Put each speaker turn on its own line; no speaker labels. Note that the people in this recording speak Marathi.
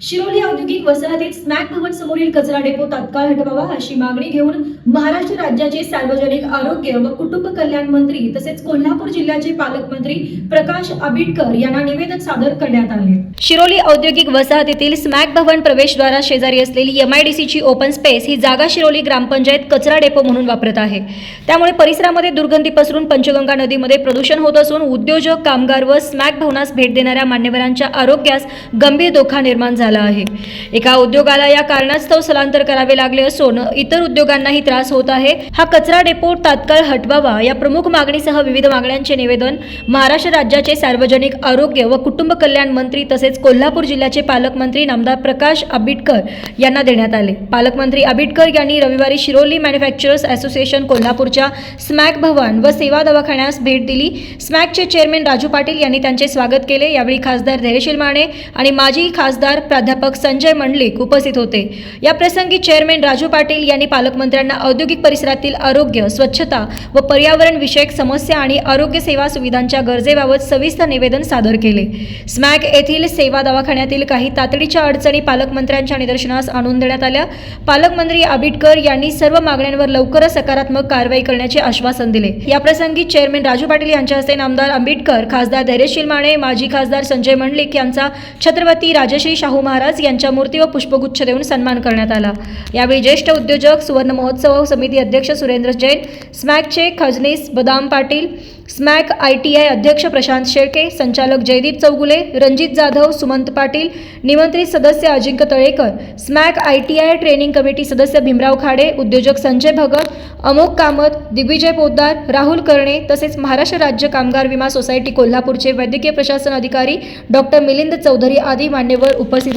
शिरोली औद्योगिक वसाहतीत स्मॅक भवन समोरील कचरा डेपो तात्काळ हटवावा अशी मागणी घेऊन महाराष्ट्र राज्याचे सार्वजनिक आरोग्य व कुटुंब कल्याण मंत्री तसेच कोल्हापूर जिल्ह्याचे पालकमंत्री प्रकाश आंबेडकर यांना निवेदन सादर करण्यात आले. शिरोली औद्योगिक वसाहतीतील स्मॅक भवन प्रवेशद्वारा शेजारी असलेली एमआयडीसीची ओपन स्पेस ही जागा शिरोली ग्रामपंचायत कचरा डेपो म्हणून वापरत आहे. त्यामुळे परिसरामध्ये दुर्गंधी पसरून पंचगंगा नदीमध्ये प्रदूषण होत असून उद्योजक कामगार व स्मॅक भवनास भेट देणाऱ्या मान्यवरांच्या आरोग्यास गंभीर धोका निर्माण झाला. आहे. एका उद्योगाला या कारणास्तव स्थलांतर करावे लागले असून इतर उद्योगांनाही त्रास होत आहे. हा कचरा डेपो तात्काळ हटवावा या प्रमुख मागणीसह विविध मागण्यांचे निवेदन महाराष्ट्र राज्याचे सार्वजनिक आरोग्य व कुटुंब कल्याण मंत्री तसेच कोल्हापूर जिल्ह्याचे पालकमंत्री नामदार प्रकाश आंबेडकर यांना देण्यात आले. पालकमंत्री आंबेडकर यांनी रविवारी शिरोली मॅन्युफॅक्चरर्स असोसिएशन कोल्हापूरच्या स्मॅक भवन व सेवा दवाखान्यास भेट दिली. स्मॅकचे चेअरमॅन राजू पाटील यांनी त्यांचे स्वागत केले. यावेळी खासदार धैर्यशील माने आणि माजी खासदार प्राध्यापक संजय मंडलिक उपस्थित होते. या प्रसंगी चेअरमॅन राजू पाटील यांनी पालकमंत्र्यांना औद्योगिक परिसरातील आरोग्य स्वच्छता व पर्यावरण विषयक समस्या आणि आरोग्य सेवा सुविधांच्या गरजेबाबत सविस्तर निवेदन सादर केले. स्मॅक येथील सेवा दवाखान्यातील काही तातडीच्या अडचणी पालकमंत्र्यांच्या निदर्शनास आणून देण्यात आल्या. पालकमंत्री आबिटकर यांनी सर्व मागण्यांवर लवकरच सकारात्मक कारवाई करण्याचे आश्वासन दिले. या प्रसंगी चेअरमॅन राजू पाटील यांच्या हस्ते नामदार आंबेडकर खासदार धैर्यशील माने माजी खासदार संजय मंडलिक यांचा छत्रपती राजश्री शाहू महाराज यांच्या मूर्ती व पुष्पगुच्छ देऊन सन्मान करण्यात आला. यावेळी ज्येष्ठ उद्योजक सुवर्ण महोत्सव समिती अध्यक्ष सुरेंद्र जैन स्मॅकचे खजनीस Badam Patil SMAC I T I अध्यक्ष प्रशांत शेळके संचालक जयदीप चौगुले रणजित जाधव सुमंत पाटील निमंत्रित सदस्य Ajinkya Talekar SMAC I T I training committee सदस्य भीमराव खाडे उद्योजक संजय भगत अमोक कामत दिग्विजय पोद्दार राहुल कर्णे तसेच महाराष्ट्र राज्य कामगार विमा सोसायटी कोल्हापूरचे वैद्यकीय प्रशासन अधिकारी डॉक्टर मिलिंद चौधरी आदी मान्यवर उपस्थित